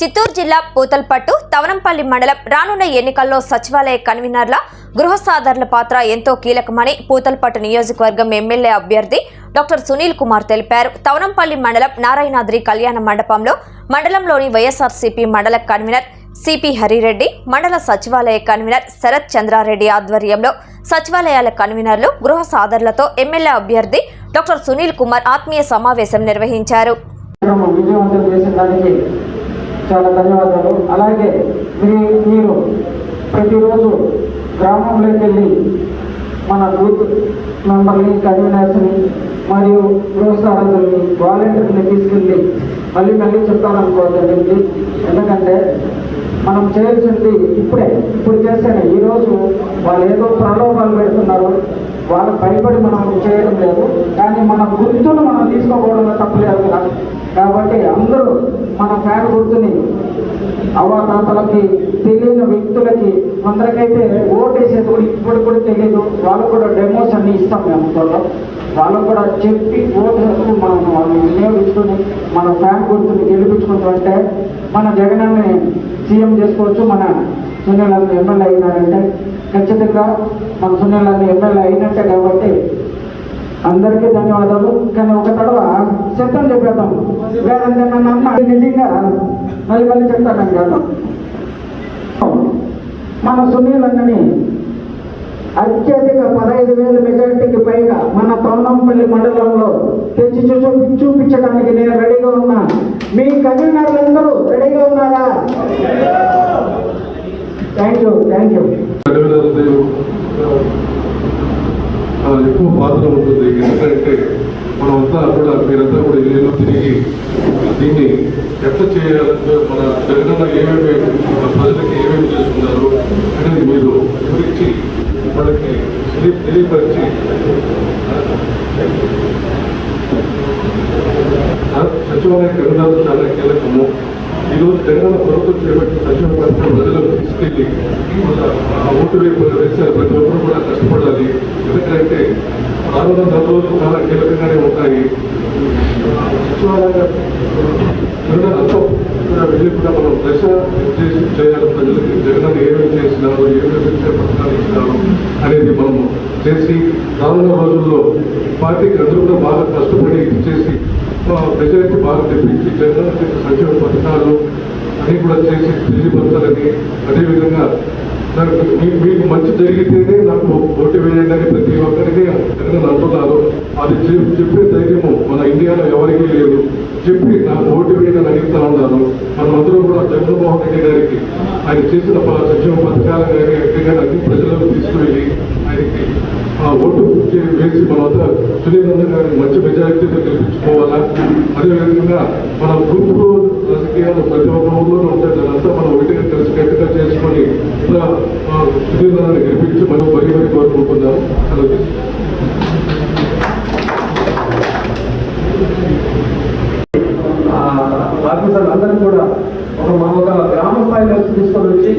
చిత్తూరు జిల్లా పూతల్పట్టు తవనంపల్లి మండలం రానున్న ఎన్నికల్లో సచివాలయ కన్వీనర్ల గృహ సాధనల పాత్ర ఎంతో కీలకమని పూతల్పట్టు నియోజకవర్గం ఎమ్మెల్యే అభ్యర్థి డాక్టర్ సునీల్ కుమార్ తెలిపారు. తవనంపల్లి మండలం నారాయణాద్రి కళ్యాణ మండపంలో మండలంలోని వైఎస్ఆర్సీపీ మండల కన్వీనర్ సిపి హరిరెడ్డి మండల సచివాలయ కన్వీనర్ శరత్ చంద్రారెడ్డి ఆధ్వర్యంలో సచివాలయాల కన్వీనర్లు గృహ సాధనలతో ఎమ్మెల్యే అభ్యర్థి డాక్టర్ సునీల్ కుమార్ ఆత్మీయ సమావేశం నిర్వహించారు. చాలా ధన్యవాదాలు. అలాగే మీ మీరు ప్రతిరోజు గ్రామంలోకి వెళ్ళి మన బూత్ మెంబర్ని కన్వీనర్స్ని మరియు గృహసారథుల్ని వాలంటీర్ని తీసుకెళ్ళి మళ్ళీ మళ్ళీ చెప్తాననుకోవద్దండి ప్లీజ్ ఎందుకంటే మనం చేయాల్సింది ఇప్పుడే. ఇప్పుడు చేస్తేనే ఈరోజు వాళ్ళు ఏదో ప్రలోభాలు పెడుతున్నారు. వాళ్ళు భయపడి మనం చేయడం లేదు. కానీ మన గుర్తును మనం తీసుకోకపోవడంలో తప్పలేదు కదా. కాబట్టి అందరూ మన ఫ్యాన్ గుర్తుని అవ్వాతాతలకి తెలియని వ్యక్తులకి అందరికైతే ఓటేసేది కూడా ఇప్పుడు కూడా తెలియదు వాళ్ళకు కూడా డెమోస్ అన్ని ఇస్తాం మేము త్వరలో. వాళ్ళకు కూడా చెప్పి ఓటు మనం వాళ్ళని వినియోగించుకొని మన ఫ్యాన్ గుర్తుని గెలిపించుకుంటామంటే మన జగనాన్ని సీఎం చేసుకోవచ్చు. మన సునీల్ అన్న ఎమ్మెల్యే అయినారంటే ఖచ్చితంగా మన సునీల్ అన్న ఎమ్మెల్యే అయినట్టు కాబట్టి అందరికీ ధన్యవాదాలు. కానీ ఒక తడవ చెప్తాం చెప్పేద్దాం. లేదంటే నన్ను అమ్మ నిజంగా మళ్ళీ మళ్ళీ చెప్తాను కాదు. మన సునీల్ అన్నని అత్యధిక పదహైదు వేల మెజారిటీకి పైగా మన తొండంపల్లి మండలంలో తెచ్చి చూచు చూపించడానికి నేను రెడీగా ఉన్నా. మీ కన్వీనర్లందరూ రెడీగా ఉన్నారా? Thank you thank you convener చాలా ఎక్కువ పాత్ర ఉంటుంది. ఎందుకంటే మనమంతా కూడా మీరంతా కూడా ఇల్లు తిరిగి దీన్ని ఎట్లా చేయాలంటే మన జగనన్న ఏమేమి మన ఏమేమి చేస్తున్నారు అనేది మీరు వివరించి వాళ్ళకి తెలియపరిచి ఆ సచివాలయ కన్వీనర్ చాలా కీలకము. ఈరోజు జగనన్న ప్రభుత్వం చేపట్టిన సంక్షేమ పథకం వాళ్ళ ఆ ఓటు వైపు వేసారు ప్రతి ఒక్కరు కూడా కష్టపడాలి. ఎందుకంటే రానున్న నెల రోజులు చాలా కీలకంగానే ఉంటాయి. సచివాలయ కూడా వెళ్ళి కూడా మనం దశ చేసి చేయాలి. ప్రజలకి జగన్ ఏమేమి చేసినారు ఏమేమి సంక్షేమ పథకాలు ఇచ్చినారు అనేది మనము చేసి రానున్న రోజుల్లో పార్టీకి అందరూ కూడా బాగా కష్టపడి చేసి ప్రజలకి బాగా తెప్పించి జగన్ సంక్షేమ పథకాలు అన్ని కూడా చేసి తెలియపరచాలని అదేవిధంగా నాకు మీకు మంచి జరిగితేనే నాకు ఓటు వేయండి అని ప్రతి ఒక్కరికి జగన్ అంటున్నారు అది చెప్పే ధైర్యము మన ఇండియాలో ఎవరికీ లేదు. చెప్పి నాకు ఓటు వేయడం అని అడుగుతా ఉన్నారు మనమందరం కూడా జగన్మోహన్ రెడ్డి గారికి ఆయన చేసిన సంక్షేమ గారు అన్ని ప్రజలకు తీసుకువెళ్ళి ఆయనకి ఆ ఓటు చే- వేసి మనమంతా సునీల్ అన్న గారిని మంచి మెజారిటీతో గెలిపించుకోవాలా? అదేవిధంగా మన గ్రూప్ రాజకీయాలు ప్రతి ఒక్క ఊళ్ళోనూ ఉంటాయి దానంతా మనం ఒకటిగా కలిసి కట్టుగా చేసుకొని ఇలా సునీల్ గారిని గెలిపించి మనం మరీ మరీ కోరుకుంటున్నాము అలాగే ఆఫీసర్లు అందరూ కూడా ఒక మా ఒక గ్రామ స్థాయిలో తీసుకొని వచ్చి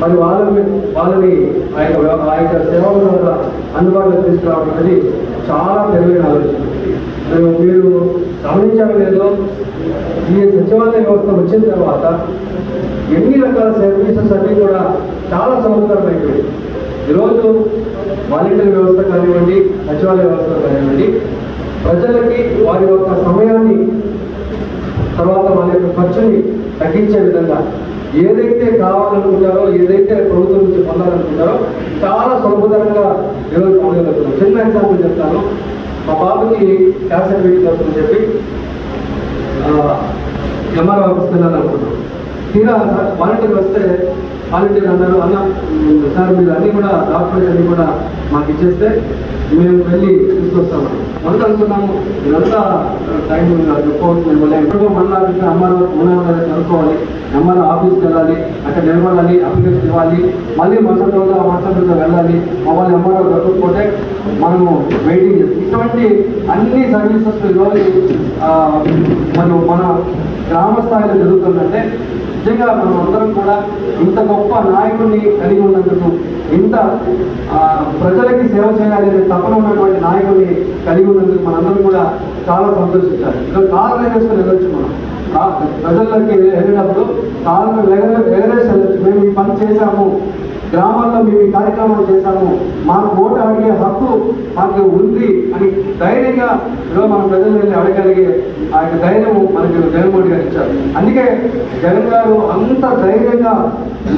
మరి వాళ్ళని వాళ్ళని ఆ యొక్క ఆ యొక్క సేవలు అందుబాటులో తీసుకురావడం అనేది చాలా తెలివైన ఆలోచన. మేము మీరు గమనించారో లేదో ఈ సచివాలయ వ్యవస్థ వచ్చిన తర్వాత ఎన్ని రకాల సర్వీసెస్ అన్నీ కూడా చాలా సముద్రమైపోయాయి ఈరోజు వాలంటీర్ వ్యవస్థ కానివ్వండి సచివాలయ వ్యవస్థ కానివ్వండి ప్రజలకి వారి యొక్క సమయాన్ని తర్వాత వాళ్ళ యొక్క ఖర్చుని తగ్గించే విధంగా ఏదైతే కావాలనుకుంటారో ఏదైతే ప్రభుత్వం నుంచి పొందాలనుకుంటారో చాలా సులభతరంగా ఈరోజు పొందగలుగుతున్నాం చిన్న ఎగ్జాంపుల్ చెప్తాను. మా బాబుకి క్యాసెట్ సర్టిఫికేట్ చెప్పి ఎంఆర్ఓ ఆఫీస్కి వెళ్ళాలి తీరా వాలంటీర్ వస్తే వాలంటీర్ అన్నారు అన్న సార్ మీరు అన్నీ కూడా డాక్యుమెంట్స్ అన్నీ కూడా మాకు ఇచ్చేస్తే మేము వెళ్ళి తీసుకొస్తాము. మొదట అనుకున్నాము ఇదంతా టైం చెప్పుకోవచ్చు మళ్ళీ ఎప్పుడో మళ్ళీ అమ్మారు మూడు కనుక్కోవాలి ఎంఆర్ ఆఫీస్కి వెళ్ళాలి అక్కడ నిలబడాలి అప్లికేషన్ ఇవ్వాలి మళ్ళీ మరుసటి రోజు ఆ మరుసటి రోజు వెళ్ళాలి మమ్మల్ని ఎంఆర్ఓ దొరకకపోతే మనము వెయిటింగ్ ఇటువంటి అన్ని సర్వీసెస్ ఈరోజు మనం మన గ్రామ స్థాయిలో జరుగుతుందంటే నిజంగా మనం అందరం కూడా ఇంత గొప్ప నాయకుడిని కలిగి ఉన్నందుకు ఇంత ప్రజలకి సేవ చేయాలి అనే తపన ఉన్నటువంటి నాయకుడిని కలిగి ఉన్నందుకు మనందరం కూడా చాలా సంతోషించాలి. ఈరోజు కాలం ఎగరేసుకొని వెళ్ళొచ్చు మనం. ప్రజల్లోకి వెళ్ళినప్పుడు కాళ్ళు ఎగరే ఎగరేసి వెళ్ళొచ్చు మేము ఈ పని చేశాము గ్రామాల్లో మేము ఈ కార్యక్రమాలు చేశాము మాకు ఓటు అడిగే హక్కు మాకు ఉంది అని ధైర్యంగా ఈరోజు మన ప్రజలు వెళ్ళి అడగలిగే ఆ యొక్క ధైర్యము మనకి జగన్మోహన్ గారు ఇచ్చారు. అందుకే జగన్ గారు అంత ధైర్యంగా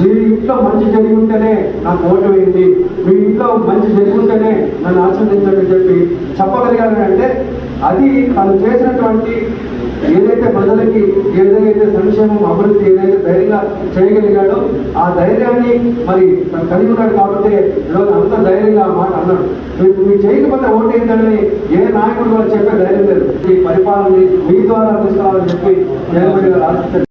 మీ ఇంట్లో మంచి జరిగి ఉంటేనే నాకు ఓటు వేయండి మీ ఇంట్లో మంచి జరుగుతుంటేనే ఉంటేనే నన్ను ఆశీర్వదించండి చెప్పి చెప్పగలిగాను అంటే అది తను చేసినటువంటి ఏదైతే ప్రజలకి ఏదైతే సంక్షేమం అభివృద్ధి ఏదైతే ధైర్యంగా చేయగలిగాడో ఆ ధైర్యాన్ని మరి తను కలిగి ఉన్నాడు కాబట్టి ఈరోజు అంత ధైర్యంగా మాట అన్నాడు. మీరు మీ చేయకపోతే ఓటు ఏంటని ఏ నాయకుడు వాళ్ళు చెప్పే ధైర్యం లేదు. ఈ పరిపాలనని మీ ద్వారా తీసుకురావాలని చెప్పి జగన్మోహన్ గారు